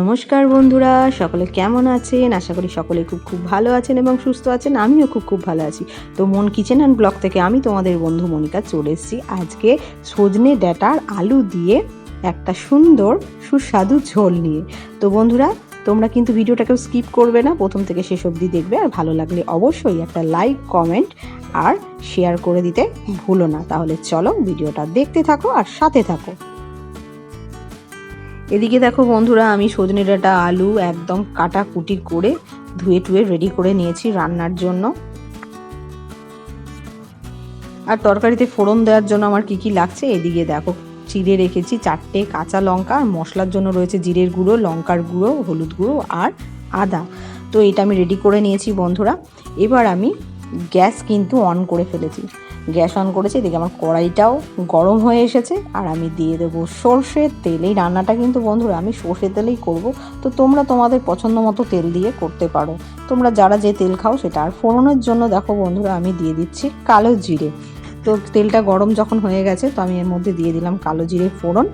নমস্কার বন্ধুরা, সকলে কেমন আছেন? আশা করি সকলে খুব খুব ভালো আছেন এবং সুস্থ আছেন। আমিও খুব খুব ভালো আছি। তো মন কিচেন অ্যান্ড ব্লগ থেকে আমি তোমাদের বন্ধু মনিকা চলে এসেছি। আজকে সজনে ডাটার আলু দিয়ে একটা সুন্দর সুস্বাদু ঝোল নিয়ে। তো বন্ধুরা, তোমরা কিন্তু ভিডিওটাকেও স্কিপ করবে না, প্রথম থেকে শেষ অবধি দেখবে। আর ভালো লাগলে অবশ্যই একটা লাইক, কমেন্ট আর শেয়ার করে দিতে ভুলো না। তাহলে চলো ভিডিওটা দেখতে থাকো আর সাথে থাকো। এদিকে দেখো বন্ধুরা, আমি সজনে ডাঁটা আলু একদম কাটা কুটি করে ধুয়ে টুয়ে রেডি করে নিয়েছি রান্নার জন্য। আর তরকারিতে ফোড়ন দেওয়ার জন্য আমার কি কি লাগছে? এদিকে দেখো, চিড়ে রেখেছি চারটে কাঁচা লঙ্কা, আর মশলার জন্য রয়েছে জিরের গুঁড়ো, লঙ্কার গুঁড়ো, হলুদ গুঁড়ো, আর আদা। তো এটা আমি রেডি করে নিয়েছি বন্ধুরা। এবার আমি গ্যাস কিন্তু অন করে ফেলেছি। গ্যাস অন করেছি, এদিকে আমার কড়াইটাও গরম হয়ে এসেছে, আর আমি দিয়ে দেবো সর্ষের তেল। এই রান্নাটা কিন্তু বন্ধুরা আমি সর্ষের তেলেই করব। তো তোমরা তোমাদের পছন্দ মতো তেল দিয়ে করতে পারো। তোমরা যারা যে তেল খাও সেটা আর ফোড়নের জন্য দেখো বন্ধুরা, আমি দিয়ে দিচ্ছি কালো জিরে। তো তেলটা গরম যখন হয়ে গেছে, তো আমি এর মধ্যে দিয়ে দিলাম কালো জিরে ফোড়ন।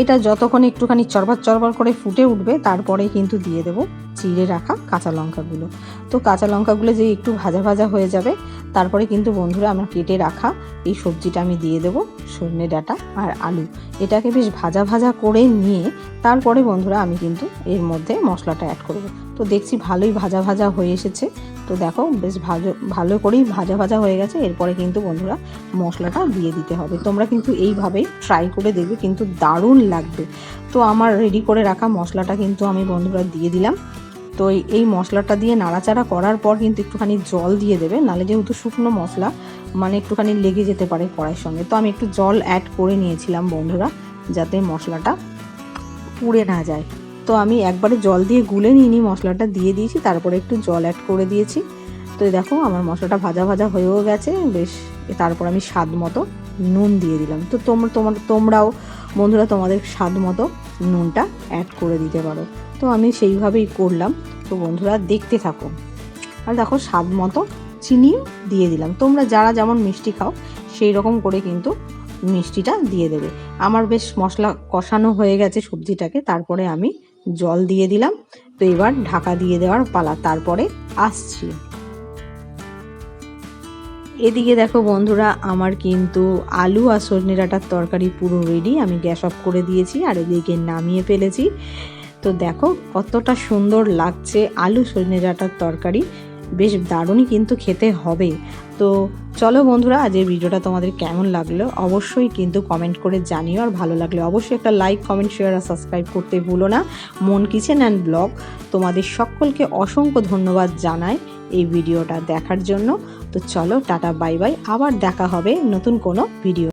এটা যতক্ষণ একটুখানি চরবার চরবার করে ফুটে উঠবে তারপরে কিন্তু দিয়ে দেবো চিড়ে রাখা কাঁচা লঙ্কাগুলো। তো কাঁচা লঙ্কাগুলো যে একটু ভাজা ভাজা হয়ে যাবে, তারপরে কিন্তু বন্ধুরা আমার কেটে রাখা এই সবজিটা আমি দিয়ে দেবো, সজনে ডাঁটা আর আলু। এটাকে বেশ ভাজা ভাজা করে নিয়ে তারপরে বন্ধুরা আমি কিন্তু এর মধ্যে মশলাটা অ্যাড করব। তো দেখছি ভালোই ভাজা ভাজা হয়ে এসেছে। তো দেখো, বেশ ভালো ভালো করেই ভাজা ভাজা হয়ে গেছে। এরপরে কিন্তু বন্ধুরা মশলাটা দিয়ে দিতে হবে। তোমরা কিন্তু এইভাবেই ট্রাই করে দেখবে, কিন্তু দারুণ লাগবে। তো আমার রেডি করে রাখা মশলাটা কিন্তু আমি বন্ধুরা দিয়ে দিলাম। তো এই মশলাটা দিয়ে নাড়াচাড়া করার পর কিন্তু একটুখানি জল দিয়ে দেবে। নাহলে যেহেতু শুকনো মশলা মানে একটুখানি লেগে যেতে পারে কড়াইয়ের সঙ্গে। তো আমি একটু জল অ্যাড করে নিয়েছিলাম বন্ধুরা, যাতে মশলাটা পুড়ে না যায়। তো আমি একবারে জল দিয়ে গুলে নিইনি, মশলাটা দিয়ে দিয়েছি, তারপরে একটু জল অ্যাড করে দিয়েছি। তো দেখো, আমার মশলাটা ভাজা ভাজা হয়েও গেছে, বেশ তারপর আমি স্বাদ মতো নুন দিয়ে দিলাম। তো তোমরা তোমার তোমরাও, বন্ধুরা, তোমাদের স্বাদ মতো নুনটা অ্যাড করে দিতে পারো। তো আমি সেইভাবেই করলাম, তো বন্ধুরা, দেখতে থাকো। আর দেখো, স্বাদ মতো চিনিও দিয়ে দিলাম। তোমরা যারা যেমন মিষ্টি খাও সেই রকম করে কিন্তু মিষ্টিটা দিয়ে দেবে। আমার বেশ মশলা কষানো হয়ে গেছে সবজিটাকে, তারপরে আমি জল দিয়ে দিলাম। তো এবার ঢাকা দিয়ে দেওয়ার পালা, তারপরে আসছি। এদিকে দেখো বন্ধুরা, আমার কিন্তু আলু আর সজনে ডাঁটার তরকারি পুরো রেডি আমি গ্যাস অফ করে দিয়েছি আর এদিকে নামিয়ে ফেলেছি। তো দেখো কতটা সুন্দর লাগছে আলু সজনে ডাঁটার তরকারি। বেশ দারুণই কিন্তু খেতে হবে। তো চলো বন্ধুরা, আজকের ভিডিওটা তোমাদের কেমন লাগল অবশ্যই কিন্তু কমেন্ট করে জানিও। আর ভালো লাগলে অবশ্যই একটা লাইক কমেন্ট শেয়ার আর সাবস্ক্রাইব করতে ভুলো না। মন কিচেন অ্যান্ড ব্লগ তোমাদের সকলকে অসংখ্য ধন্যবাদ জানাই এই ভিডিওটা দেখার জন্য। তো চলো, টাটা বাই বাই আবার দেখা হবে নতুন কোনো ভিডিও